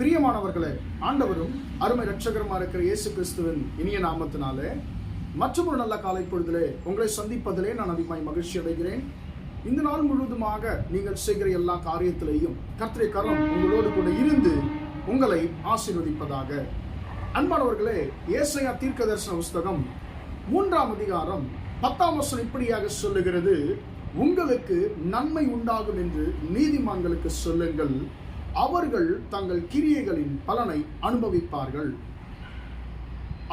பிரியமானவர்களே ஆண்டவரும் அருமை ரட்சகரமா இருக்கிற இயேசு கிறிஸ்துவின் இனிய நாமத்தினாலே மற்றொரு நல்ல காலை பொழுதிலே உங்களை சந்திப்பதிலே நான் அதிகமாய் மகிழ்ச்சி அடைகிறேன். இந்த நாள் முழுவதுமாக நீங்கள் செய்கிற எல்லா காரியத்திலேயும் கர்த்தரை கரம் உங்களோடு கூட இருந்து உங்களை ஆசீர்வதிப்பதாக. அன்பானவர்களே ஏசையா தீர்க்க தரிசன புஸ்தகம் மூன்றாம் அதிகாரம் பத்தாம் வசனம் இப்படியாக சொல்லுகிறது உங்களுக்கு நன்மை உண்டாகும் என்று நீதிமான்களுக்கு சொல்லுங்கள். அவர்கள் தங்கள் கிரியைகளின் பலனை அனுபவிப்பார்கள்.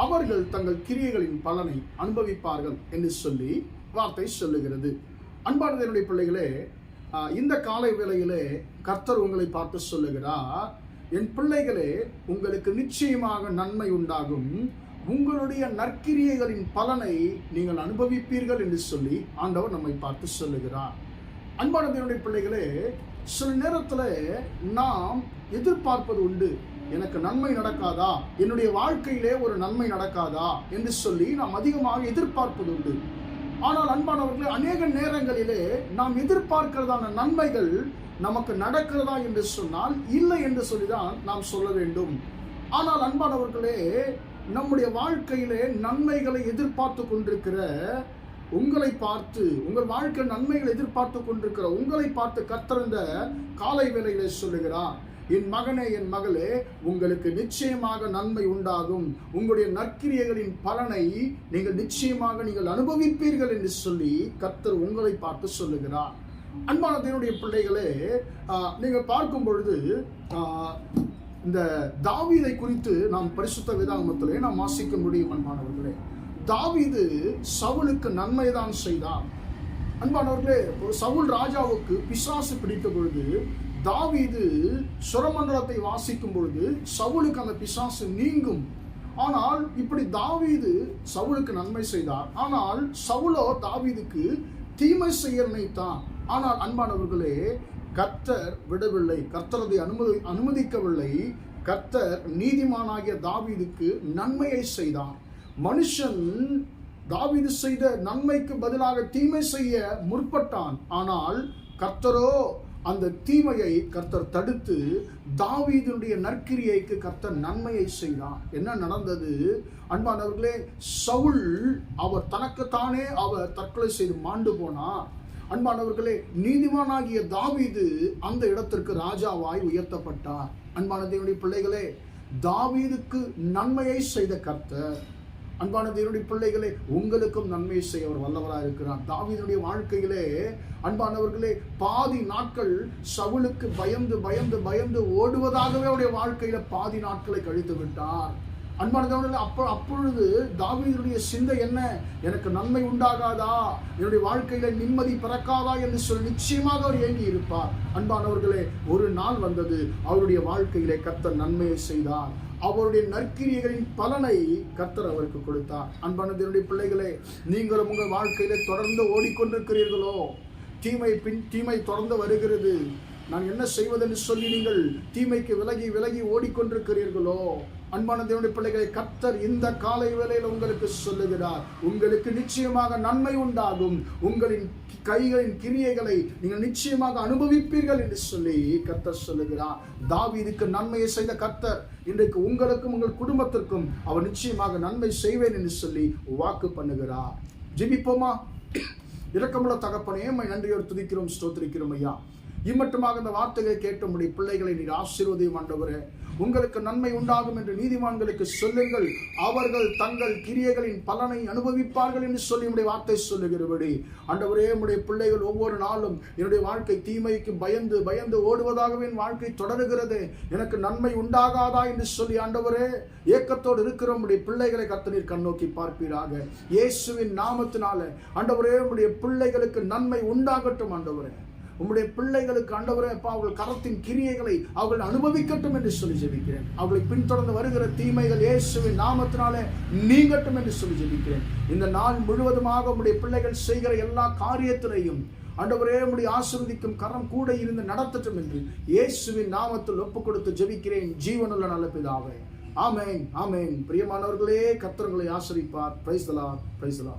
அவர்கள் தங்கள் கிரியைகளின் பலனை அனுபவிப்பார்கள் என்று சொல்லி வார்த்தை சொல்லுகிறது. அன்பானது என்னுடைய பிள்ளைகளே இந்த காலை வேளையிலே கர்த்தர் உங்களை பார்த்து சொல்லுகிறார் என் பிள்ளைகளே உங்களுக்கு நிச்சயமாக நன்மை உண்டாகும். உங்களுடைய நற்கிரியைகளின் பலனை நீங்கள் அனுபவிப்பீர்கள் என்று சொல்லி ஆண்டவர் நம்மை பார்த்து சொல்லுகிறார். அன்பான தேவனுடைய பிள்ளைகளே சில நேரத்தில் நாம் எதிர்பார்ப்பது உண்டு. எனக்கு நன்மை நடக்காதா? என்னுடைய வாழ்க்கையிலே ஒரு நன்மை நடக்காதா? என்று சொல்லி நாம் அதிகமாக எதிர்பார்ப்பது உண்டு. ஆனால் அன்பானவர்களே அநேக நேரங்களிலே நாம் எதிர்பார்க்கிறதான நன்மைகள் நமக்கு நடக்கிறதா என்று சொன்னால் இல்லை என்று சொல்லிதான் நாம் சொல்ல வேண்டும். ஆனால் அன்பானவர்களே நம்முடைய வாழ்க்கையிலே நன்மைகளை எதிர்பார்த்து கொண்டிருக்கிற உங்களை பார்த்து உங்கள் வாழ்க்கை நன்மைகளை எதிர்பார்த்து கொண்டிருக்கிற உங்களை பார்த்து கத்திருந்த காலை வேளையிலே சொல்லுகிறார் என் மகனே என் மகளே உங்களுக்கு நிச்சயமாக நன்மை உண்டாகும். உங்களுடைய நற்கிரியைகளின் பலனை நீங்கள் நிச்சயமாக நீங்கள் அனுபவிப்பீர்கள் என்று சொல்லி கத்தர் உங்களை பார்த்து சொல்லுகிறார். அன்பானத்தினுடைய பிள்ளைகளே நீங்கள் பார்க்கும் பொழுது இந்த தாவீதை குறித்து நாம் பரிசுத்த வேதாகமத்திலே நாம் வாசிக்க முடியும் அன்பானவர்களே. தாவீது சவுலுக்கு நன்மைதான் செய்தார் அன்பானவர்களே ஒரு சவுல் ராஜாவுக்கு பிசாசு பிடித்த பொழுது தாவீது சுரமண்டலத்தை வாசிக்கும் பொழுது சவுலுக்கு அந்த பிசாசு நீங்கும். ஆனால் இப்படி தாவீது சவுலுக்கு நன்மை செய்தார். ஆனால் சவுலோ தாவீதுக்கு தீமை செய்ய நினைத்தான். ஆனால் அன்பானவர்களே கர்த்தர் விடவில்லை. கர்த்தர் அதை அனுமதி அனுமதிக்கவில்லை. கர்த்தர் நீதிமானாகிய தாவீதுக்கு நன்மையை செய்தான் மனுஷன் தாவீது செய்த நன்மைக்கு பதிலாக தீமை செய்ய முற்பட்டான். ஆனால் கர்த்தரோ அந்த தீமையை கர்த்தர் தடுத்து தாவீதனுடைய நற்கிரியைக்கு கர்த்தர் நன்மையை செய்தார். என்ன நடந்தது? அன்பானவர்களே சவுல் அவர் தனக்குத்தானே அவர் தற்கொலை செய்து மாண்டு போனார். அன்பானவர்களே நீதிமானாகிய தாவீது அந்த இடத்திற்கு ராஜாவாய் உயர்த்தப்பட்டார். அன்பான தேவனுடைய பிள்ளைகளே தாவீதுக்கு நன்மையை செய்த கர்த்தர் அன்பான தேவனுடைய பிள்ளைகளே உங்களுக்கும் நன்மை செய்ய அவர் வல்லவராக இருக்கிறார். தாவீதனுடைய வாழ்க்கையிலே அன்பானவர்களே பாதி நாட்கள் சவுலுக்கு பயந்து பயந்து பயந்து ஓடுவதாகவே அவருடைய வாழ்க்கையில பாதி நாட்களை கழித்து விட்டார். அன்பானதவர்கள் அப்போ அப்பொழுது தாவீதுடைய சிந்தை என்ன? எனக்கு நன்மை உண்டாகாதா? என்னுடைய வாழ்க்கையில நிம்மதி பிறக்காதா என்று சொல்லி நிச்சயமாக அவர் ஏங்கி இருப்பார். அன்பானவர்களே ஒரு நாள் வந்தது. அவருடைய வாழ்க்கையிலே கர்த்தர் நன்மையை செய்தார். அவருடைய நற்கிரியர்களின் பலனை கர்த்தர் அவருக்கு கொடுத்தார். அன்பானதனுடைய பிள்ளைகளே நீங்களும் உங்கள் வாழ்க்கையில தொடர்ந்து ஓடிக்கொண்டிருக்கிறீர்களோ? தீமை பின் தீமை தொடர்ந்து வருகிறது. நான் என்ன செய்வதென்று சொல்லி நீங்கள் தீமைக்கு விலகி விலகி ஓடிக்கொண்டிருக்கிறீர்களோ? அன்பான தேவனுடைய பிள்ளைகளை கர்த்தர் இந்த காலை வேளையில் உங்களுக்கு சொல்லுகிறார். உங்களுக்கு நிச்சயமாக நன்மை உண்டாகும். உங்களின் கைகளின் கிரியைகளை நீங்கள் நிச்சயமாக அனுபவிப்பீர்கள் என்று சொல்லி கர்த்தர் சொல்லுகிறார். தாவீதுக்கு நன்மையை செய்த கர்த்தர் இன்றைக்கு உங்களுக்கும் உங்கள் குடும்பத்திற்கும் அவர் நிச்சயமாக நன்மை செய்வேன் என்று சொல்லி வாக்கு பண்ணுகிறார். ஜிபிப்போமா? இரக்கமுள்ள தகப்பனே நன்றியோடு துதிக்கிறோம் ஸ்தோத்திரிக்கிறோம் ஐயா. இம்மட்டுமாக இந்த வார்த்தைகளை கேட்டு உடைய பிள்ளைகளை நீர் ஆசீர்வதியும் ஆண்டவரே. உங்களுக்கு நன்மை உண்டாகும் என்று நீதிமான்களுக்கு சொல்லுங்கள். அவர்கள் தங்கள் கிரியைகளின் பலனை அனுபவிப்பார்கள் என்று சொல்லி உடைய வார்த்தை சொல்லுகிறபடி. அண்டவரே உடைய பிள்ளைகள் ஒவ்வொரு நாளும் என்னுடைய வாழ்க்கை தீமைக்கு பயந்து பயந்து ஓடுவதாகவே என் வாழ்க்கை தொடருகிறது. எனக்கு நன்மை உண்டாகாதா என்று சொல்லி ஆண்டவரே ஏக்கத்தோடு இருக்கிற உடைய பிள்ளைகளை கத்தனீர் கண்ணோக்கி பார்ப்பீராக. இயேசுவின் நாமத்தினால ஆண்டவரே உடைய பிள்ளைகளுக்கு நன்மை உண்டாகட்டும் ஆண்டவரே. உம்முடைய பிள்ளைகளுக்கு ஆண்டவரே அப்பா அவர்கள் கரத்தின் கிரியைகளை அவர்கள் அனுபவிக்கட்டும் என்று சொல்லி ஜெபிக்கிறேன். அவர்களை பின்தொடர்ந்து வருகிற தீமைகள் இயேசுவின் நாமத்தினாலே நீங்கட்டும் என்று சொல்லி ஜெபிக்கிறேன். இந்த நாள் முழுவதுமாக உம்முடைய பிள்ளைகள் செய்கிற எல்லா காரியத்திலையும் ஆண்டவரே உடைய ஆசிர்வதிக்கும் கரம் கூட இருந்து நடத்தட்டும் என்று இயேசுவின் நாமத்தில் ஒப்பு கொடுத்து ஜெபிக்கிறேன். ஜீவனுள்ள நல்ல பிதாவே. ஆமேன் ஆமேன். பிரியமானவர்களே கர்த்தர்களை ஆசிரிப்பார். பிரைஸ்தலா பிரைஸ்தலா